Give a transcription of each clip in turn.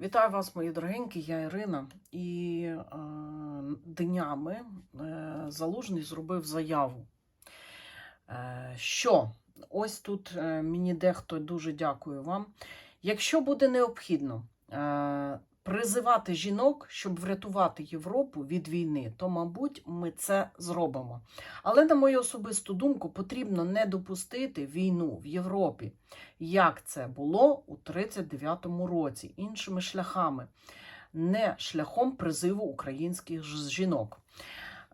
Вітаю вас, мої дорогенькі, я Ірина. І е, днями е, Залужний зробив заяву, е, що ось тут е, мені дехто дуже дякую вам. Якщо буде необхідно е, призивати жінок, щоб врятувати Європу від війни, то, мабуть, ми це зробимо. Але, на мою особисту думку, потрібно не допустити війну в Європі як це було у 39-му році, іншими шляхами, не шляхом призиву українських жінок.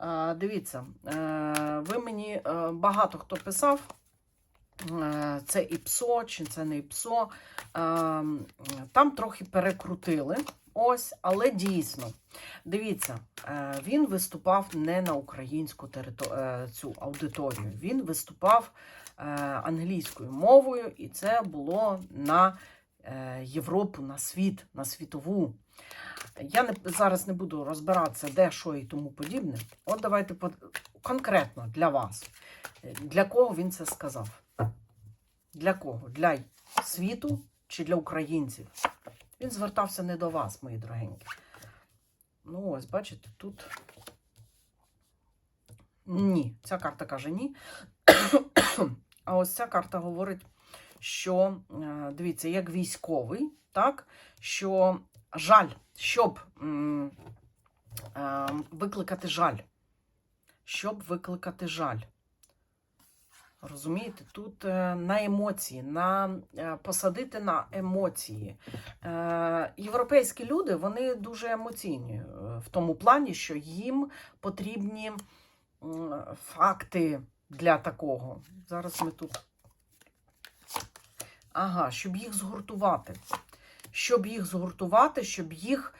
Е, Дивіться, е, ви мені е, багато хто писав. Це ІПСО, чи це не ІПСО. Е, Там трохи перекрутили. Ось, але дійсно, дивіться, е, він виступав не на українську е, цю аудиторію. Він виступав е, англійською мовою, і це було на Європу, на світ, на світову. Я не, зараз не буду розбиратися, де, що і тому подібне. От давайте под- конкретно для вас. Для кого він це сказав? Для кого? Для світу чи для українців? Він звертався не до вас, мої дорогенькі. Ну, ось, бачите, тут. Ні, ця карта каже ні. А ось ця карта говорить, що е, дивіться, як військовий, так, що жаль, щоб е, викликати жаль. Щоб викликати жаль. Розумієте, тут е, на емоції, на е, посадити на емоції. Е, європейські люди вони дуже емоційні в тому плані, що їм потрібні факти для такого. Зараз ми тут. Ага, щоб їх згуртувати. Щоб їх згуртувати, щоб їх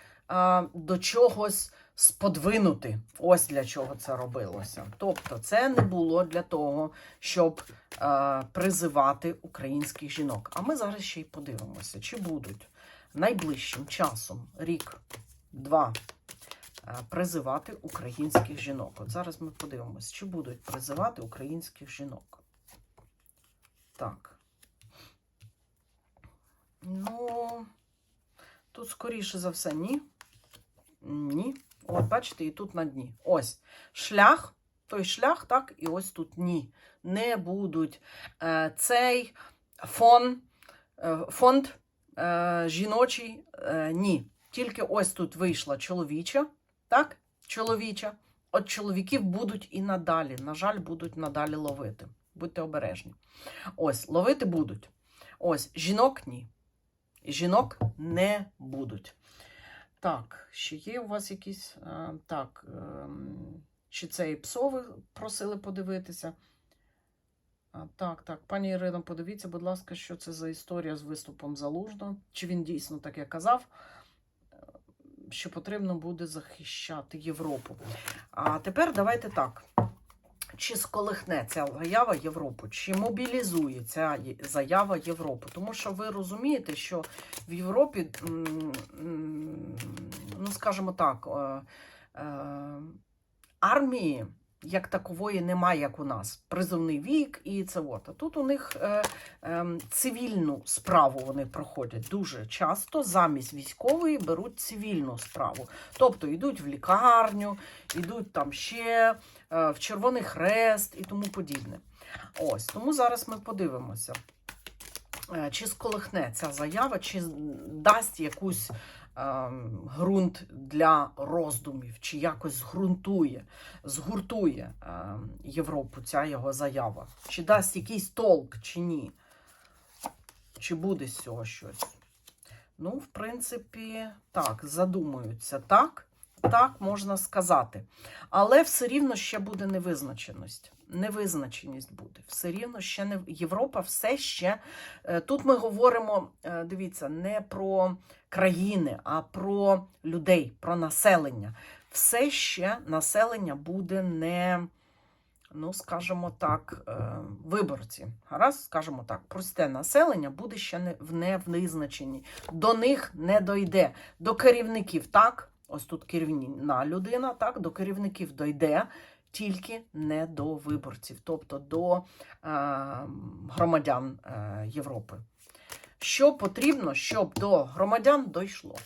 до чогось сподвинути. Ось для чого це робилося. Тобто, це не було для того, щоб а, призивати українських жінок. А ми зараз ще й подивимося, чи будуть найближчим часом, рік, два, е, призивати українських жінок. От зараз ми подивимося, чи будуть призивати українських жінок. Так. Ну, тут, скоріше за все, ні. Ні. От, бачите, і тут на дні. Ось шлях, той шлях, так, і ось тут ні. Не будуть. Е, цей фон, е, фонд е, жіночий, ні. Тільки ось тут вийшла чоловіча, так? Чоловіча. От чоловіків будуть і надалі. На жаль, будуть надалі ловити. Будьте обережні. Ось, ловити будуть. Ось, жінок ні. Жінок не будуть. Так, ще є у вас якісь. А, так, ем, чи це і псови просили подивитися? Так, так, пані Ірино, подивіться, будь ласка, що це за історія з виступом залужно. Чи він дійсно так я казав? е, Що потрібно буде захищати Європу. А тепер давайте так. Чи сколихне ця заява Європу, чи мобілізує ця заява Європу? Тому що ви розумієте, що в Європі, ну скажімо так, е, е, армії як такової немає, як у нас. Призовний вік і це от. А тут у них е, е, цивільну справу вони проходять дуже часто. Замість військової беруть цивільну справу. Тобто йдуть в лікарню, йдуть там ще е, в Червоний Хрест і тому подібне. Ось тому зараз ми подивимося, е, чи сколихне ця заява, чи дасть якусь ґрунт для роздумів, чи якось зґрунтує, згуртує ем, Європу ця його заява, чи дасть якийсь толк, чи ні, чи буде з цього щось. Ну, в принципі, так, задумуються так. Так можна сказати. Але все рівно ще буде невизначеність. Невизначеність буде. Все рівно ще не Європа все ще. е, Тут ми говоримо, е, дивіться, не про країни, а про людей, про населення. Все ще населення буде не, ну, скажімо так, е, виборці. Гаразд, скажімо так, просте населення буде ще не в невизначенні. До них не дойде. До керівників так. Ось тут керівна людина, так, до керівників дойде, тільки не до виборців, тобто до е, громадян е, Європи. Що потрібно, щоб до громадян дійшло?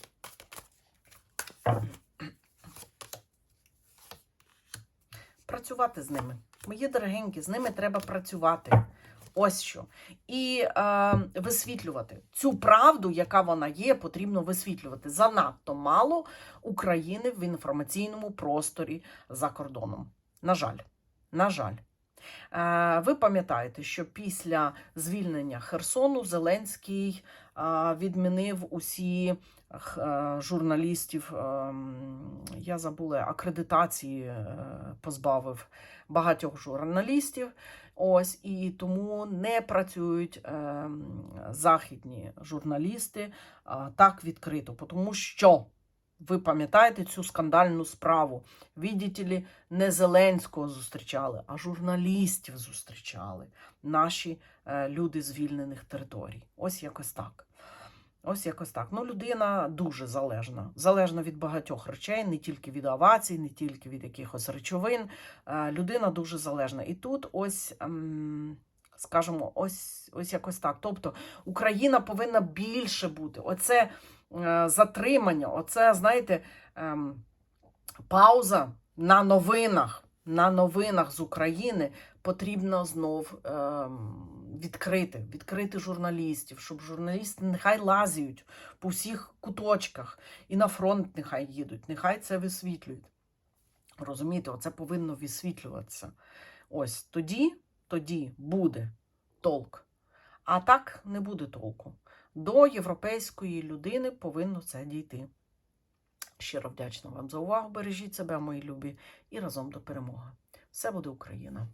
Працювати з ними. Мої дорогенькі, з ними треба працювати. Ось що. І е, висвітлювати цю правду, яка вона є, потрібно висвітлювати. Занадто мало України в інформаційному просторі за кордоном. На жаль, на жаль. Е, Ви пам'ятаєте, що після звільнення Херсону Зеленський е, відмінив усі е, журналістів, я забула, акредитації позбавив багатьох журналістів. Ось і тому не працюють західні журналісти так відкрито, тому що ви пам'ятаєте цю скандальну справу. Видите не Зеленського зустрічали, а журналістів зустрічали наші е, люди звільнених територій. Ось якось так. Ось якось так. Ну, людина дуже залежна. Залежна від багатьох речей, не тільки від овацій, не тільки від якихось речовин. Е, людина дуже залежна. І тут ось. ем, Скажімо, ось, ось якось так. Тобто Україна повинна більше бути. Оце затримання, оце, знаєте, ем, пауза на новинах. На новинах з України потрібно знов ем, відкрити, відкрити журналістів, щоб журналісти нехай лазять по всіх куточках і на фронт нехай їдуть, нехай це висвітлюють. Розумієте, оце повинно висвітлюватися. Ось тоді, тоді буде толк. А так не буде толку. До європейської людини повинно це дійти. Щиро вдячна вам за увагу. Бережіть себе, мої любі, і разом до перемоги. Все буде Україна!